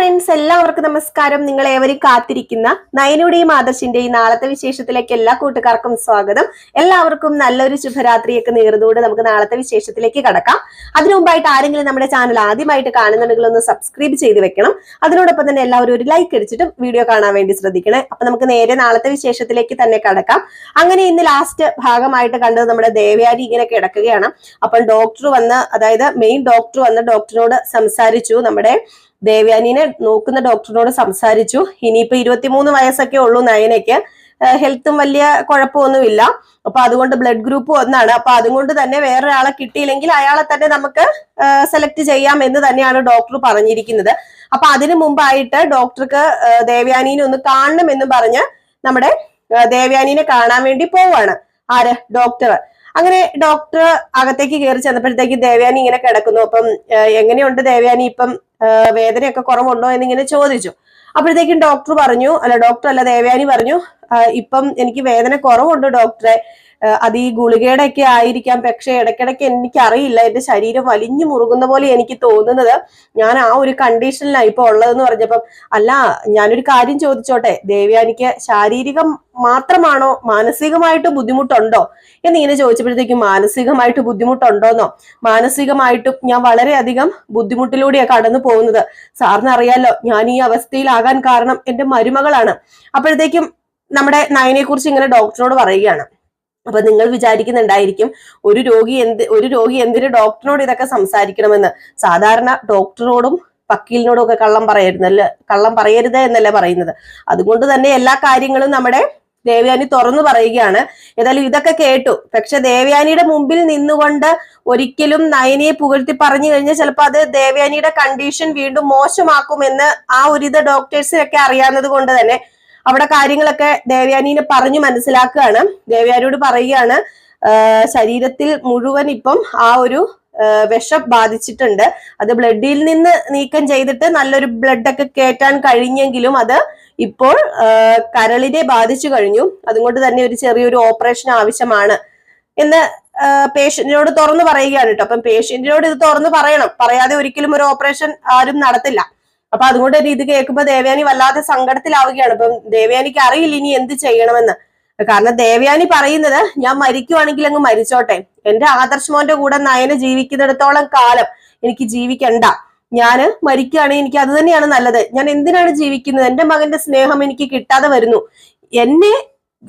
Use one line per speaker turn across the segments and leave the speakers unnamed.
Friends എല്ലാവർക്കും നമസ്കാരം. നിങ്ങൾ ഏവരും കാത്തിരിക്കുന്ന നയനുടെയും ആദർശിന്റെയും നാളത്തെ വിശേഷത്തിലേക്ക് എല്ലാ കൂട്ടുകാർക്കും സ്വാഗതം. എല്ലാവർക്കും നല്ലൊരു ശുഭരാത്രിയൊക്കെ നേർന്നുകൊണ്ട് നമുക്ക് നാളത്തെ വിശേഷത്തിലേക്ക് കടക്കാം. അതിനു മുമ്പായിട്ട് ആരെങ്കിലും നമ്മുടെ ചാനൽ ആദ്യമായിട്ട് കാണുന്നുണ്ടെങ്കിൽ ഒന്ന് സബ്സ്ക്രൈബ് ചെയ്ത് വെക്കണം. അതിനോടൊപ്പം തന്നെ എല്ലാവരും ഒരു ലൈക്ക് അടിച്ചിട്ടും വീഡിയോ കാണാൻ വേണ്ടി ശ്രദ്ധിക്കണേ. അപ്പൊ നമുക്ക് നേരെ നാളത്തെ വിശേഷത്തിലേക്ക് തന്നെ കടക്കാം. അങ്ങനെ ഇന്ന് ലാസ്റ്റ് ഭാഗമായിട്ട് കണ്ടത് നമ്മുടെ ദേവയാരി ഇങ്ങനെ കിടക്കുകയാണ്. അപ്പം ഡോക്ടർ വന്ന് അതായത് മെയിൻ ഡോക്ടർ വന്ന് ഡോക്ടറിനോട് സംസാരിച്ചു നമ്മുടെ ദേവയാനിനെ നോക്കുന്ന ഡോക്ടറിനോട് സംസാരിച്ചു. ഇനിയിപ്പോ ഇരുപത്തിമൂന്ന് വയസ്സൊക്കെ ഉള്ളൂ നയനയ്ക്ക്. ഹെൽത്തും വലിയ കുഴപ്പമൊന്നുമില്ല. അപ്പൊ അതുകൊണ്ട് ബ്ലഡ് ഗ്രൂപ്പ് ഒന്നാണ്. അപ്പൊ അതുകൊണ്ട് തന്നെ വേറൊരാളെ കിട്ടിയില്ലെങ്കിൽ അയാളെ തന്നെ നമുക്ക് സെലക്ട് ചെയ്യാം എന്ന് തന്നെയാണ് ഡോക്ടർ പറഞ്ഞിരിക്കുന്നത്. അപ്പൊ അതിനു മുമ്പായിട്ട് ഡോക്ടർക്ക് ദേവ്യാനിനെ ഒന്ന് കാണണം എന്ന് പറഞ്ഞ് നമ്മുടെ ദേവ്യാനിനെ കാണാൻ വേണ്ടി പോവാണ്. ആര്? ഡോക്ടർ. അങ്ങനെ ഡോക്ടർ അകത്തേക്ക് കയറി ചെന്നപ്പോഴത്തേക്ക് ദേവയാനി ഇങ്ങനെ കിടക്കുന്നു. അപ്പം എങ്ങനെയുണ്ട് ദേവയാനി? ഇപ്പം വേദനയൊക്കെ കുറവുണ്ടോ എന്നിങ്ങനെ ചോദിച്ചു. അപ്പോഴത്തേക്കും ഡോക്ടർ പറഞ്ഞു അല്ല ഡോക്ടർ അല്ല ദേവയാനി പറഞ്ഞു ഇപ്പം എനിക്ക് വേദന കുറവുണ്ട് ഡോക്ടറെ അത് ഈ ഗുളികയുടെ ഒക്കെ ആയിരിക്കാം. പക്ഷെ ഇടയ്ക്കിടയ്ക്ക് എനിക്ക് അറിയില്ല എന്റെ ശരീരം വലിഞ്ഞു മുറുകുന്ന പോലെ എനിക്ക് തോന്നുന്നത് ഞാൻ ആ ഒരു കണ്ടീഷനിലാണ് ഇപ്പൊ ഉള്ളതെന്ന് പറഞ്ഞപ്പം അല്ല ഞാനൊരു കാര്യം ചോദിച്ചോട്ടെ? ദേവയാനിക്ക് ശാരീരികം മാത്രമാണോ മാനസികമായിട്ട് ബുദ്ധിമുട്ടുണ്ടോ എന്നിങ്ങനെ ചോദിച്ചപ്പോഴത്തേക്കും മാനസികമായിട്ട് ബുദ്ധിമുട്ടുണ്ടോന്നോ? മാനസികമായിട്ടും ഞാൻ വളരെയധികം ബുദ്ധിമുട്ടിലൂടെയാണ് കടന്നു പോകുന്നത്. സാറിന് അറിയാലോ ഞാൻ ഈ അവസ്ഥയിലാകാൻ കാരണം എന്റെ മരുമകളാണ്. അപ്പോഴത്തേക്കും നമ്മുടെ നയനെ കുറിച്ച് ഇങ്ങനെ ഡോക്ടറോട് പറയുകയാണ്. അപ്പൊ നിങ്ങൾ വിചാരിക്കുന്നുണ്ടായിരിക്കും ഒരു രോഗി എന്ത് ഒരു രോഗി എന്തിന് ഡോക്ടറിനോട് ഇതൊക്കെ സംസാരിക്കണമെന്ന്? സാധാരണ ഡോക്ടറോടും വക്കീലിനോടും ഒക്കെ കള്ളം പറയരുതല്ല കള്ളം പറയരുത് എന്നല്ലേ പറയുന്നത്. അതുകൊണ്ട് തന്നെ എല്ലാ കാര്യങ്ങളും നമ്മുടെ ദേവയാനി തുറന്നു പറയുകയാണ്. ഏതായാലും ഇതൊക്കെ കേട്ടു. പക്ഷെ ദേവയാനിയുടെ മുമ്പിൽ നിന്നുകൊണ്ട് ഒരിക്കലും നയനിയെ പുകഴ്ത്തി പറഞ്ഞു കഴിഞ്ഞാൽ ചിലപ്പോൾ അത് ദേവയാനിയുടെ കണ്ടീഷൻ വീണ്ടും മോശമാക്കുമെന്ന് ആ ഒരു ഇത് ഡോക്ടേഴ്സിനൊക്കെ അറിയാവുന്നത് കൊണ്ട് തന്നെ അവിടെ കാര്യങ്ങളൊക്കെ ദേവയാനീനെ പറഞ്ഞു മനസ്സിലാക്കുകയാണ്. ദേവയാനിയോട് പറയുകയാണ് ശരീരത്തിൽ മുഴുവൻ ഇപ്പം ആ ഒരു വിഷം ബാധിച്ചിട്ടുണ്ട്. അത് ബ്ലഡിൽ നിന്ന് നീക്കം ചെയ്തിട്ട് നല്ലൊരു ബ്ലഡ് ഒക്കെ കയറ്റാൻ കഴിഞ്ഞെങ്കിലും അത് ഇപ്പോൾ കരളിനെ ബാധിച്ചു കഴിഞ്ഞു. അതുകൊണ്ട് തന്നെ ഒരു ചെറിയൊരു ഓപ്പറേഷൻ ആവശ്യമാണ്. എന്ന് പേഷ്യന്റിനോട് തുറന്നു പറയുകയാണ് കേട്ടോ. അപ്പം പേഷ്യന്റിനോട് ഇത് തുറന്നു പറയണം. പറയാതെ ഒരിക്കലും ഒരു ഓപ്പറേഷൻ ആരും നടത്തില്ല. അപ്പൊ അതുകൊണ്ട് തന്നെ ഇത് കേൾക്കുമ്പോൾ ദേവയാനി വല്ലാതെ സങ്കടത്തിലാവുകയാണ്. അപ്പം ദേവയാനിക്ക് അറിയില്ല ഇനി എന്ത് ചെയ്യണമെന്ന്. കാരണം ദേവയാനി പറയുന്നത് ഞാൻ മരിക്കുവാണെങ്കിൽ അങ്ങ് മരിച്ചോട്ടെ. എന്റെ ആദർശമോന്റെ കൂടെ നയന ജീവിക്കുന്നിടത്തോളം കാലം എനിക്ക് ജീവിക്കണ്ട. ഞാൻ മരിക്കുകയാണെങ്കിൽ എനിക്ക് അത് തന്നെയാണ് നല്ലത്. ഞാൻ എന്തിനാണ് ജീവിക്കുന്നത്? എന്റെ മകന്റെ സ്നേഹം എനിക്ക് കിട്ടാതെ വരുന്നു. എന്നെ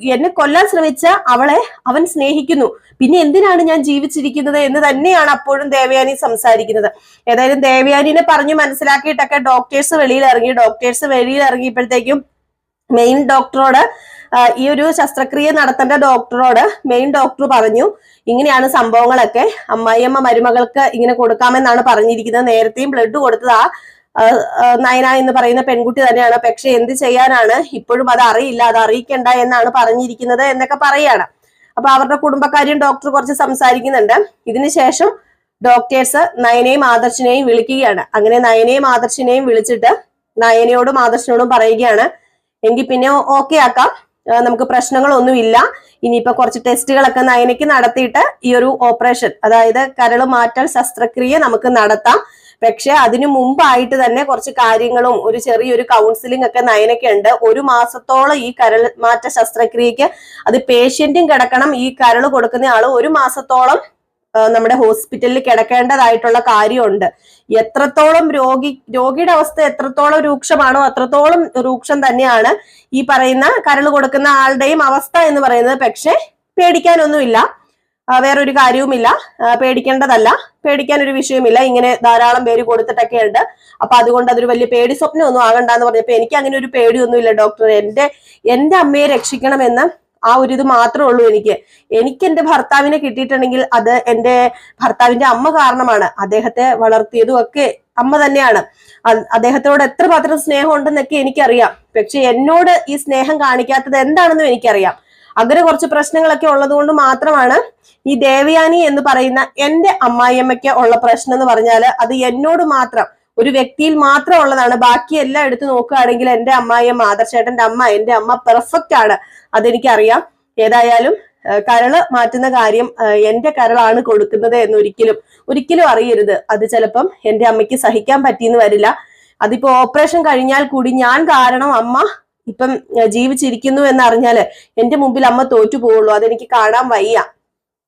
എന്നെ കൊല്ലാൻ ശ്രമിച്ച അവളെ അവൻ സ്നേഹിക്കുന്നു. പിന്നെ എന്തിനാണ് ഞാൻ ജീവിച്ചിരിക്കുന്നത് എന്ന് തന്നെയാണ് അപ്പോഴും ദേവയാനി സംസാരിക്കുന്നത്. ഏതായാലും ദേവയാനിനെ പറഞ്ഞു മനസ്സിലാക്കിയിട്ടൊക്കെ ഡോക്ടേഴ്സ് വെളിയിൽ ഇറങ്ങി. ഡോക്ടേഴ്സ് വെളിയിൽ ഇറങ്ങിയപ്പോഴത്തേക്കും മെയിൻ ഡോക്ടറോട് ഈ ഒരു ശസ്ത്രക്രിയ നടത്തേണ്ട ഡോക്ടറോട് മെയിൻ ഡോക്ടർ പറഞ്ഞു ഇങ്ങനെയാണ് സംഭവങ്ങളൊക്കെ. അമ്മായിയമ്മ മരുമകൾക്ക് ഇങ്ങനെ കൊടുക്കാമെന്നാണ് പറഞ്ഞിരിക്കുന്നത്. നേരത്തെയും ബ്ലഡ് കൊടുത്തത്. ആ നയന എന്ന് പറയുന്ന പെൺകുട്ടി തന്നെയാണ്. പക്ഷെ എന്ത് ചെയ്യാനാണ്? ഇപ്പോഴും അത് അറിയില്ല. അത് അറിയിക്കണ്ട എന്നാണ് പറഞ്ഞിരിക്കുന്നത് എന്നൊക്കെ പറയാണ്. അപ്പൊ അവരുടെ കുടുംബക്കാരെയും ഡോക്ടർ കുറച്ച് സംസാരിക്കുന്നുണ്ട്. ഇതിനുശേഷം ഡോക്ടേഴ്സ് നയനയും ആദർശിനെയും വിളിക്കുകയാണ്. അങ്ങനെ നയനയും ആദർശിനെയും വിളിച്ചിട്ട് നയനയോടും ആദർശനോടും പറയുകയാണ്. എങ്കിൽ പിന്നെ ഓക്കെ ആക്കാം. നമുക്ക് പ്രശ്നങ്ങളൊന്നുമില്ല ഇനിയിപ്പോ കുറച്ച് ടെസ്റ്റുകളൊക്കെ നയനയ്ക്ക് നടത്തിയിട്ട് ഈ ഒരു ഓപ്പറേഷൻ അതായത് കരൾ മാറ്റൽ ശസ്ത്രക്രിയ നമുക്ക് നടത്താം. പക്ഷെ അതിനു മുമ്പായിട്ട് തന്നെ കുറച്ച് കാര്യങ്ങളും ഒരു ചെറിയൊരു കൗൺസിലിംഗ് ഒക്കെ നയനൊക്കെ ഉണ്ട്. ഒരു മാസത്തോളം ഈ കരൾ മാറ്റ ശസ്ത്രക്രിയക്ക് അത് പേഷ്യന്റും കിടക്കണം. ഈ കരൾ കൊടുക്കുന്ന ആൾ ഒരു മാസത്തോളം നമ്മുടെ ഹോസ്പിറ്റലിൽ കിടക്കേണ്ടതായിട്ടുള്ള കാര്യമുണ്ട്. എത്രത്തോളം രോഗി രോഗിയുടെ അവസ്ഥ എത്രത്തോളം രൂക്ഷമാണോ അത്രത്തോളം രൂക്ഷം തന്നെയാണ് ഈ പറയുന്ന കരൾ കൊടുക്കുന്ന ആളുടെയും അവസ്ഥ എന്ന് പറയുന്നത്. പക്ഷെ പേടിക്കാനൊന്നുമില്ല. വേറൊരു കാര്യവുമില്ല. പേടിക്കേണ്ടതല്ല. പേടിക്കാൻ ഒരു വിഷയമില്ല. ഇങ്ങനെ ധാരാളം പേര് കൊടുത്തിട്ടൊക്കെ ഉണ്ട്. അപ്പൊ അതുകൊണ്ട് അതൊരു വലിയ പേടി സ്വപ്നം ഒന്നും ആകണ്ടെന്ന് പറഞ്ഞപ്പോ എനിക്ക് അങ്ങനെ ഒരു പേടിയൊന്നുമില്ല ഡോക്ടർ എന്റെ എന്റെ അമ്മയെ രക്ഷിക്കണമെന്ന് ആ ഒരു ഇത് മാത്രമേ ഉള്ളൂ എനിക്ക്. എനിക്ക് എന്റെ ഭർത്താവിനെ കിട്ടിയിട്ടുണ്ടെങ്കിൽ അത് എന്റെ ഭർത്താവിന്റെ അമ്മ കാരണമാണ്. അദ്ദേഹത്തെ വളർത്തിയതും ഒക്കെ അമ്മ തന്നെയാണ്. അദ്ദേഹത്തോട് എത്ര മാത്രം സ്നേഹം ഉണ്ടെന്നൊക്കെ എനിക്കറിയാം. പക്ഷെ എന്നോട് ഈ സ്നേഹം കാണിക്കാത്തത് എന്താണെന്നും എനിക്കറിയാം. അങ്ങനെ കുറച്ച് പ്രശ്നങ്ങളൊക്കെ ഉള്ളത് കൊണ്ട് മാത്രമാണ് ഈ ദേവയാനി എന്ന് പറയുന്ന എന്റെ അമ്മായിയമ്മയ്ക്ക് ഉള്ള പ്രശ്നം എന്ന് പറഞ്ഞാൽ അത് എന്നോട് മാത്രം ഒരു വ്യക്തിയിൽ മാത്രം ഉള്ളതാണ്. ബാക്കി എല്ലാം എടുത്തു നോക്കുകയാണെങ്കിൽ എന്റെ അമ്മായിയമ്മ ആദർശേട്ടന്റെ അമ്മ എന്റെ അമ്മ പെർഫെക്റ്റ് ആണ് അതെനിക്കറിയാം. ഏതായാലും കരൾ മാറ്റുന്ന കാര്യം എന്റെ കരളാണ് കൊടുക്കുന്നത് എന്ന് ഒരിക്കലും ഒരിക്കലും അറിയരുത്. അത് ചിലപ്പം എന്റെ അമ്മയ്ക്ക് സഹിക്കാൻ പറ്റിയെന്ന് വരില്ല. അതിപ്പോ ഓപ്പറേഷൻ കഴിഞ്ഞാൽ കൂടി ഞാൻ കാരണം അമ്മ ഇപ്പം ജീവിച്ചിരിക്കുന്നു എന്നറിഞ്ഞാൽ എന്റെ മുമ്പിൽ അമ്മ തോറ്റു പോവുള്ളൂ. അതെനിക്ക് കാണാൻ വയ്യ.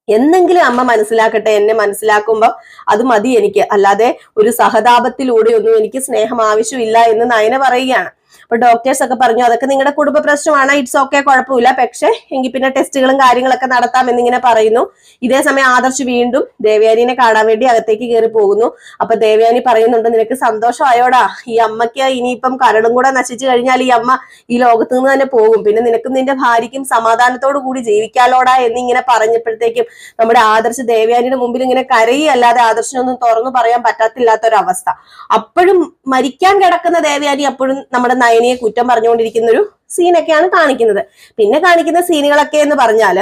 എന്നെങ്കിലും അമ്മ മനസ്സിലാക്കട്ടെ. എന്നെ മനസ്സിലാക്കുമ്പോ അത് മതി എനിക്ക്. അല്ലാതെ ഒരു സഹതാപത്തിലൂടെ ഒന്നും എനിക്ക് സ്നേഹം ആവശ്യമില്ല എന്ന് നയന പറയുകയാണ്. അപ്പൊ ഡോക്ടേഴ്സ് ഒക്കെ പറഞ്ഞു അതൊക്കെ നിങ്ങളുടെ കുടുംബ പ്രശ്നമാണ് ഇറ്റ്സ് ഓക്കെ കുഴപ്പമില്ല. പക്ഷെ എങ്കിൽ പിന്നെ ടെസ്റ്റുകളും കാര്യങ്ങളൊക്കെ നടത്താം എന്നിങ്ങനെ പറയുന്നു. ഇതേ സമയം ആദർശ് വീണ്ടും ദേവയാനിനെ കാണാൻ വേണ്ടി അകത്തേക്ക് കയറി പോകുന്നു. അപ്പൊ ദേവയാനി പറയുന്നുണ്ട് നിനക്ക് സന്തോഷമായോടാ? ഈ അമ്മയ്ക്ക് ഇനിയിപ്പം കരടും കൂടെ നശിച്ചു കഴിഞ്ഞാൽ ഈ അമ്മ ഈ ലോകത്ത് നിന്ന് തന്നെ പോകും. പിന്നെ നിനക്കും നിന്റെ ഭാര്യയ്ക്കും സമാധാനത്തോടു കൂടി ജീവിക്കാലോടാ എന്നിങ്ങനെ പറഞ്ഞപ്പോഴത്തേക്കും നമ്മുടെ ആദർശ് ദേവയാനിയുടെ മുമ്പിൽ ഇങ്ങനെ കരയല്ലാതെ ആദർശിനൊന്നും തുറന്നു പറയാൻ പറ്റാത്തില്ലാത്ത ഒരു അവസ്ഥ അപ്പോഴും മരിക്കാൻ കിടക്കുന്ന ദേവയാനി അപ്പോഴും നമ്മുടെ നയനിയെ കുറ്റം പറഞ്ഞുകൊണ്ടിരിക്കുന്ന ഒരു സീനൊക്കെയാണ് കാണിക്കുന്നത്. പിന്നെ കാണിക്കുന്ന സീനുകളൊക്കെ എന്ന് പറഞ്ഞാൽ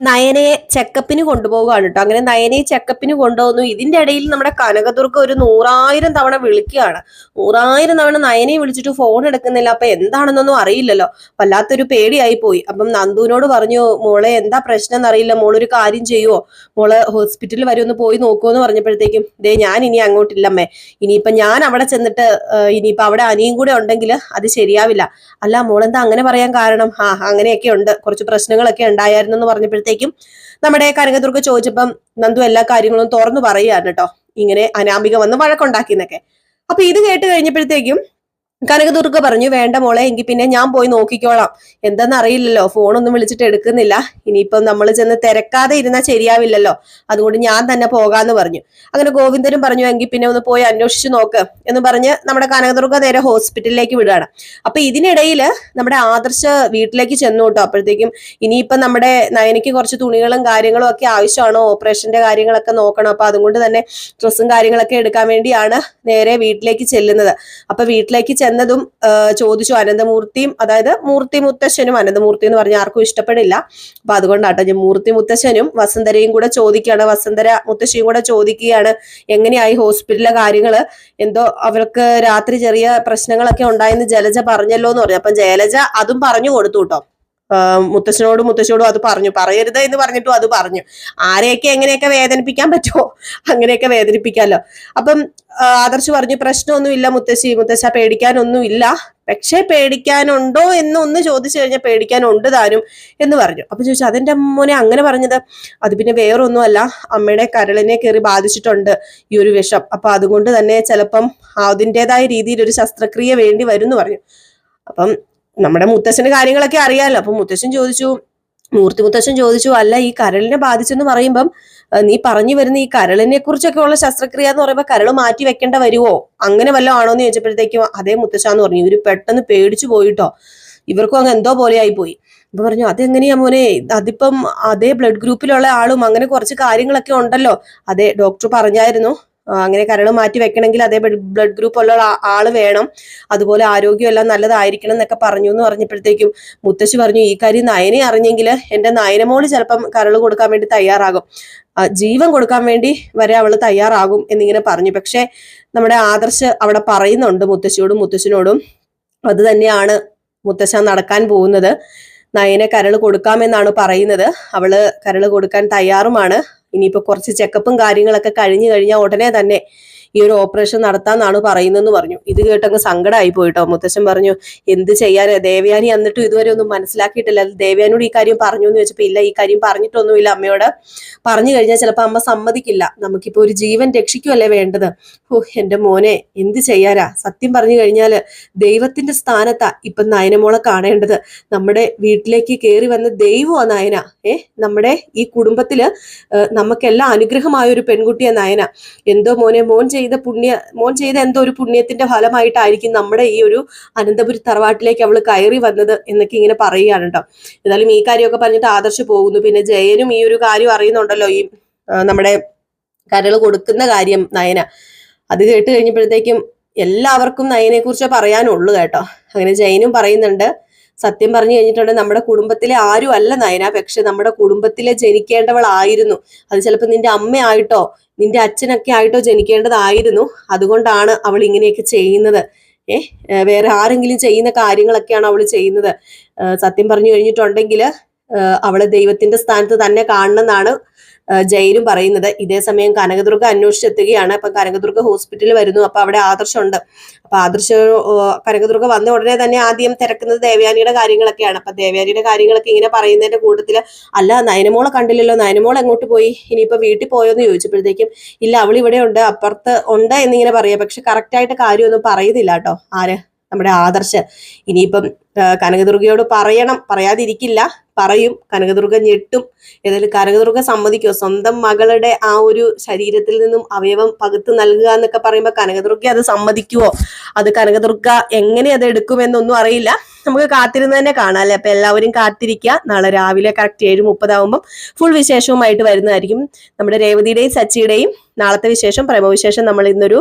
നയനയെ ചെക്കപ്പിന് കൊണ്ടുപോവുകയാണ് കേട്ടോ അങ്ങനെ നയനയെ ചെക്കപ്പിന് കൊണ്ടുപോകുന്നു ഇതിന്റെ ഇടയിൽ നമ്മുടെ കനകദുർഗ ഒരു നൂറായിരം തവണ വിളിക്കുകയാണ്. നൂറായിരം തവണ നയനെ വിളിച്ചിട്ട് ഫോൺ എടുക്കുന്നില്ല. അപ്പൊ എന്താണെന്നൊന്നും അറിയില്ലല്ലോ. വല്ലാത്തൊരു പേടിയായി പോയി. അപ്പം നന്ദുവിനോട് പറഞ്ഞു മോളെ എന്താ പ്രശ്നം എന്നറിയില്ല. മോളൊരു കാര്യം ചെയ്യുവോ? മോൾ ഹോസ്പിറ്റലിൽ വരെ ഒന്ന് പോയി നോക്കുമോ എന്ന് പറഞ്ഞപ്പോഴത്തേക്കും ദേ ഞാൻ ഇനി അങ്ങോട്ടില്ലമ്മേ. ഇനിയിപ്പൊ ഞാൻ അവിടെ ചെന്നിട്ട് ഇനിയിപ്പൊ അവിടെ അനിയും കൂടെ ഉണ്ടെങ്കിൽ അത് ശരിയാവില്ല. അല്ല മോളെന്താ അങ്ങനെ പറയാൻ കാരണം? ആ അങ്ങനെയൊക്കെ ഉണ്ട്. കുറച്ച് പ്രശ്നങ്ങളൊക്കെ ഉണ്ടായിരുന്നു എന്ന് പറഞ്ഞപ്പോഴത്തേക്കും നമ്മുടെ കനകദുർഗ ചോദിച്ചപ്പം നന്ദു എല്ലാ കാര്യങ്ങളും തുറന്നു പറയുകയാണ് കേട്ടോ. ഇങ്ങനെ അനാമിക വന്ന് വഴക്കുണ്ടാക്കിയെന്നൊക്കെ. അപ്പൊ ഇത് കേട്ട് കഴിഞ്ഞപ്പോഴത്തേക്കും കനകദുർഗ പറഞ്ഞു വേണ്ട മോളെ എങ്കിൽ പിന്നെ ഞാൻ പോയി നോക്കിക്കോളാം. എന്താന്ന് അറിയില്ലല്ലോ ഫോണൊന്നും വിളിച്ചിട്ട് എടുക്കുന്നില്ല. ഇനിയിപ്പം നമ്മൾ ചെന്ന് തിരക്കാതെ ഇരുന്നാൽ ശരിയാവില്ലല്ലോ. അതുകൊണ്ട് ഞാൻ തന്നെ പോകാന്ന് പറഞ്ഞു. അങ്ങനെ ഗോവിന്ദനും പറഞ്ഞു എങ്കിൽ പിന്നെ ഒന്ന് പോയി അന്വേഷിച്ചു നോക്ക് എന്ന് പറഞ്ഞ് നമ്മുടെ കനകദുർഗ നേരെ ഹോസ്പിറ്റലിലേക്ക് വിടുകയാണ്. അപ്പൊ ഇതിനിടയിൽ നമ്മുടെ ആദർശ വീട്ടിലേക്ക് ചെന്നു കേട്ടോ. അപ്പോഴത്തേക്കും ഇനിയിപ്പം നമ്മുടെ നയനയ്ക്ക് കുറച്ച് തുണികളും കാര്യങ്ങളും ഒക്കെ ആവശ്യമാണ്? ഓപ്പറേഷന്റെ കാര്യങ്ങളൊക്കെ നോക്കണം. അപ്പൊ അതുകൊണ്ട് തന്നെ ഡ്രസ്സും കാര്യങ്ങളൊക്കെ എടുക്കാൻ വേണ്ടിയാണ് നേരെ വീട്ടിലേക്ക് ചെല്ലുന്നത്. അപ്പൊ വീട്ടിലേക്ക് ചെന്നതും ചോദിച്ചു അനന്തമൂർത്തിയും അതായത് മൂർത്തി മുത്തശ്ശനും അനന്തമൂർത്തി എന്ന് പറഞ്ഞാൽ ആർക്കും ഇഷ്ടപ്പെടില്ല. അപ്പൊ അതുകൊണ്ടാട്ടോ ഞാൻ മൂർത്തി മുത്തശ്ശനും വസന്തരയും കൂടെ ചോദിക്കുകയാണ്. വസന്തര മുത്തശ്ശിയും കൂടെ ചോദിക്കുകയാണ് എങ്ങനെയായി ഹോസ്പിറ്റലിലെ കാര്യങ്ങൾ? എന്തോ അവർക്ക് രാത്രി ചെറിയ പ്രശ്നങ്ങളൊക്കെ ഉണ്ടായെന്ന് ജലജ പറഞ്ഞല്ലോ എന്ന് പറഞ്ഞു. അപ്പൊ ജലജ അതും പറഞ്ഞു കൊടുത്തു കേട്ടോ. മുത്തശ്ശനോടും മുത്തശ്ശിയോടും അത് പറഞ്ഞു. പറയരുത് എന്ന് പറഞ്ഞിട്ടും അത് പറഞ്ഞു. ആരെയൊക്കെ എങ്ങനെയൊക്കെ വേദനിപ്പിക്കാൻ പറ്റുമോ? അങ്ങനെയൊക്കെ വേദനിപ്പിക്കാമല്ലോ അപ്പം ആദർശ് പറഞ്ഞു പ്രശ്നമൊന്നുമില്ല മുത്തശ്ശി. മുത്തശ്ശ പേടിക്കാനൊന്നുമില്ല. പക്ഷേ പേടിക്കാനുണ്ടോ എന്ന് ഒന്ന് ചോദിച്ചു കഴിഞ്ഞാൽ പേടിക്കാനുണ്ട് താനും എന്ന് പറഞ്ഞു. അപ്പൊ ചോദിച്ചു അതെന്റെ മോനെ അങ്ങനെ പറഞ്ഞത്? അത് പിന്നെ വേറൊന്നുമല്ല. അമ്മയുടെ കരളിനെ കയറി ബാധിച്ചിട്ടുണ്ട് ഈ ഒരു വിഷം. അപ്പൊ അതുകൊണ്ട് തന്നെ ചിലപ്പം അതിന്റെതായ രീതിയിൽ ഒരു ശസ്ത്രക്രിയ വേണ്ടി വരും എന്ന് പറഞ്ഞു. അപ്പം നമ്മുടെ മുത്തശ്ശന് കാര്യങ്ങളൊക്കെ അറിയാലോ. അപ്പൊ മുത്തശ്ശൻ ചോദിച്ചു മൂർത്തി മുത്തശ്ശൻ ചോദിച്ചു അല്ല ഈ കരളിനെ ബാധിച്ചെന്ന് പറയുമ്പം നീ പറഞ്ഞു വരുന്ന ഈ കരളിനെ കുറിച്ചൊക്കെ ഉള്ള ശസ്ത്രക്രിയ എന്ന് പറയുമ്പോൾ കരൾ മാറ്റി വെക്കേണ്ട വരുവോ? അങ്ങനെ വല്ലതും ആണോ എന്ന് ചോദിച്ചപ്പോഴത്തേക്കും അതേ മുത്തശ്ശാന്ന് പറഞ്ഞു. ഇവർ പെട്ടെന്ന് പേടിച്ചു പോയിട്ടോ ഇവർക്കും അങ്ങ് എന്തോ പോലെ ആയി പോയി. അപ്പൊ പറഞ്ഞു അതെങ്ങനെയാ മോനെ? അതിപ്പം അതേ ബ്ലഡ് ഗ്രൂപ്പിലുള്ള ആളും അങ്ങനെ കുറച്ച് കാര്യങ്ങളൊക്കെ ഉണ്ടല്ലോ. അതെ ഡോക്ടർ പറഞ്ഞായിരുന്നു. അങ്ങനെ കരൾ മാറ്റി വെക്കണമെങ്കിൽ അതേ ബ്ലഡ് ഗ്രൂപ്പ് ഉള്ള ആൾ വേണം. അതുപോലെ ആരോഗ്യം എല്ലാം നല്ലതായിരിക്കണം എന്നൊക്കെ പറഞ്ഞു എന്ന് പറഞ്ഞപ്പോഴത്തേക്കും മുത്തശ്ശി പറഞ്ഞു ഈ കാര്യം നയനെ അറിഞ്ഞെങ്കിൽ എന്റെ നയനമോൾ ചിലപ്പം കരൾ കൊടുക്കാൻ വേണ്ടി തയ്യാറാകും. ജീവൻ കൊടുക്കാൻ വേണ്ടി വരെ അവൾ തയ്യാറാകും എന്നിങ്ങനെ പറഞ്ഞു. പക്ഷെ നമ്മുടെ ആദർശ് അവിടെ പറയുന്നുണ്ട് മുത്തശ്ശിയോടും മുത്തശ്ശിനോടും. അത് തന്നെയാണ് മുത്തശ്ശ നടക്കാൻ പോകുന്നത്. നയനെ കരൾ കൊടുക്കാമെന്നാണ് പറയുന്നത്. അവൾ കരൾ കൊടുക്കാൻ തയ്യാറുമാണ്. ഇനിയിപ്പോ കുറച്ച് ചെക്കപ്പും കാര്യങ്ങളൊക്കെ കഴിഞ്ഞു കഴിഞ്ഞാൽ ഉടനെ തന്നെ ഈ ഒരു ഓപ്പറേഷൻ നടത്താന്നാണ് പറയുന്നതെന്ന് പറഞ്ഞു. ഇത് കേട്ടങ്ങ് സങ്കടമായി പോയിട്ടോ? മുത്തശ്ശൻ പറഞ്ഞു എന്ത് ചെയ്യാനാ? ദേവയാനി എന്നിട്ടും ഇതുവരെ ഒന്നും മനസ്സിലാക്കിയിട്ടില്ല. ദേവയാനോട് ഈ കാര്യം പറഞ്ഞു എന്ന് വെച്ചപ്പോ ഇല്ല ഈ കാര്യം പറഞ്ഞിട്ടൊന്നുമില്ല അമ്മയോട്. പറഞ്ഞു കഴിഞ്ഞാൽ ചിലപ്പോൾ അമ്മ സമ്മതിക്കില്ല. നമുക്കിപ്പോ ഒരു ജീവൻ രക്ഷിക്കുമല്ലേ വേണ്ടത്? ഓ എന്റെ മോനെ എന്ത് ചെയ്യാനാ? സത്യം പറഞ്ഞു കഴിഞ്ഞാൽ ദൈവത്തിന്റെ സ്ഥാനത്താ ഇപ്പൊ നയനമോളെ കാണേണ്ടത്. നമ്മുടെ വീട്ടിലേക്ക് കയറി വന്ന ദൈവമാ നയന. ഏ നമ്മുടെ ഈ കുടുംബത്തിൽ നമുക്കെല്ലാം അനുഗ്രഹമായ ഒരു പെൺകുട്ടിയാ നയന. എന്തോ മോനെ മോൻ ചെയ്ത പുണ്യ മോൻ ചെയ്ത എന്തോ ഒരു പുണ്യത്തിന്റെ ഫലമായിട്ടായിരിക്കും നമ്മുടെ ഈ ഒരു അനന്തപുരി തറവാട്ടിലേക്ക് അവൾ കയറി വന്നത് എന്നൊക്കെ ഇങ്ങനെ പറയുകയാണ് കേട്ടോ എന്നാലും ഈ കാര്യമൊക്കെ പറഞ്ഞിട്ട് ആദർശ് പോകുന്നു. പിന്നെ ജയനും ഈ ഒരു കാര്യം അറിയുന്നുണ്ടല്ലോ ഈ നമ്മുടെ കരൾ കൊടുക്കുന്ന കാര്യം നയന. അത് കേട്ട് കഴിഞ്ഞപ്പോഴത്തേക്കും എല്ലാവർക്കും നയനെ കുറിച്ച് പറയാനുള്ളൂ കേട്ടോ. അങ്ങനെ ജയനും പറയുന്നുണ്ട് സത്യം പറഞ്ഞു കഴിഞ്ഞിട്ടുണ്ടെങ്കിൽ നമ്മുടെ കുടുംബത്തിലെ ആരും അല്ല നയന. പക്ഷെ നമ്മുടെ കുടുംബത്തിലെ ജനിക്കേണ്ടവളായിരുന്നു. അത് ചിലപ്പോൾ നിന്റെ അമ്മയായിട്ടോ നിന്റെ അച്ഛനൊക്കെ ആയിട്ടോ ജനിക്കേണ്ടതായിരുന്നു. അതുകൊണ്ടാണ് അവൾ ഇങ്ങനെയൊക്കെ ചെയ്യുന്നത്. ഏഹ് വേറെ ആരെങ്കിലും ചെയ്യുന്ന കാര്യങ്ങളൊക്കെയാണ് അവൾ ചെയ്യുന്നത്. സത്യം പറഞ്ഞു കഴിഞ്ഞിട്ടുണ്ടെങ്കിൽ അവളെ ദൈവത്തിന്റെ സ്ഥാനത്ത് തന്നെ കാണണമെന്നാണ് ജയിലും പറയുന്നത് ഇതേ സമയം കനകദുർഗ അന്വേഷിച്ചെത്തുകയാണ്. അപ്പൊ കനകദുർഗ ഹോസ്പിറ്റലിൽ വരുന്നു. അപ്പൊ അവിടെ ആദർശമുണ്ട്. അപ്പൊ ആദർശ കനകദുർഗ വന്ന ഉടനെ തന്നെ ആദ്യം തിരക്കുന്നത് ദേവയാനിയുടെ കാര്യങ്ങളൊക്കെയാണ്. അപ്പൊ ദേവയാനിയുടെ കാര്യങ്ങളൊക്കെ ഇങ്ങനെ പറയുന്നതിന്റെ കൂട്ടത്തിൽ അല്ല നയനമോളെ കണ്ടില്ലല്ലോ. നയനമോൾ എങ്ങോട്ട് പോയി? ഇനിയിപ്പോ വീട്ടിൽ പോയോ? എന്ന് ചോദിച്ചപ്പോഴത്തേക്കും ഇല്ല അവൾ ഇവിടെ ഉണ്ട്. അപ്പുറത്ത് ഉണ്ട് എന്നിങ്ങനെ പറയാം. പക്ഷെ കറക്റ്റായിട്ട് കാര്യമൊന്നും പറയുന്നില്ല കേട്ടോ. ആര്? നമ്മുടെ ആദർശ്. ഇനിയിപ്പം കനകദുർഗയോട് പറയണം. പറയാതിരിക്കില്ല. പറയും. കനകദുർഗ ഞെട്ടും. ഏതായാലും കനകദുർഗ സമ്മതിക്കോ? സ്വന്തം മകളുടെ ആ ഒരു ശരീരത്തിൽ നിന്നും അവയവം പകുത്ത് നൽകുക എന്നൊക്കെ പറയുമ്പോൾ കനകദുർഗ അത് സമ്മതിക്കുവോ? അത് കനകദുർഗ എങ്ങനെ അത് എടുക്കുമെന്നൊന്നും അറിയില്ല. നമുക്ക് കാത്തിരുന്ന് തന്നെ കാണാം അല്ലെ? അപ്പൊ എല്ലാവരും കാത്തിരിക്കുക. നാളെ രാവിലെ കറക്റ്റ് ഏഴ് മുപ്പതാവുമ്പം ഫുൾ വിശേഷവുമായിട്ട് വരുന്നതായിരിക്കും നമ്മുടെ രേവതിയുടെയും സച്ചിയുടെയും നാളത്തെ വിശേഷം പ്രേമവിശേഷം നമ്മൾ ഇന്നൊരു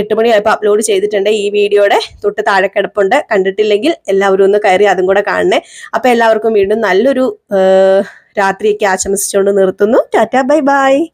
എട്ട് മണിയായപ്പോൾ അപ്ലോഡ് ചെയ്തിട്ടുണ്ട് ഈ വീഡിയോയുടെ. തൊട്ട് താഴെ കിടപ്പുണ്ട്. കണ്ടിട്ടില്ലെങ്കിൽ എല്ലാവരും ഒന്ന് കയറി അതും കൂടെ കാണണേ. അപ്പൊ എല്ലാവർക്കും വീണ്ടും നല്ലൊരു രാത്രിയൊക്കെ ആശംസിച്ചുകൊണ്ട് നിർത്തുന്നു. Tata bye bye.